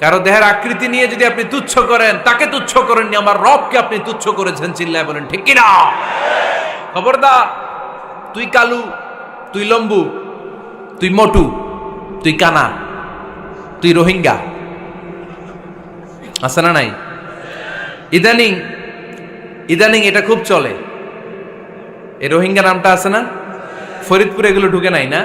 কারও দেহের আকৃতি নিয়ে যদি আপনি তুচ্ছ করেন, তাকে তুচ্ছ করেননি, আমার রবকে আপনি তুচ্ছ করেছেন, চিল্লায় বলেন, ঠিক কিনা? খবরদার, তুই কালু, তুই লম্বু, তুই মটু, তুই কানা, তুই রোহিঙ্গা। আছে না নাই? ইদানিং ইদানিং এটা খুব চলে। এই রোহিঙ্গা নামটা আছে না? ফরিদপুরে এগুলো ঢুকে নাই না?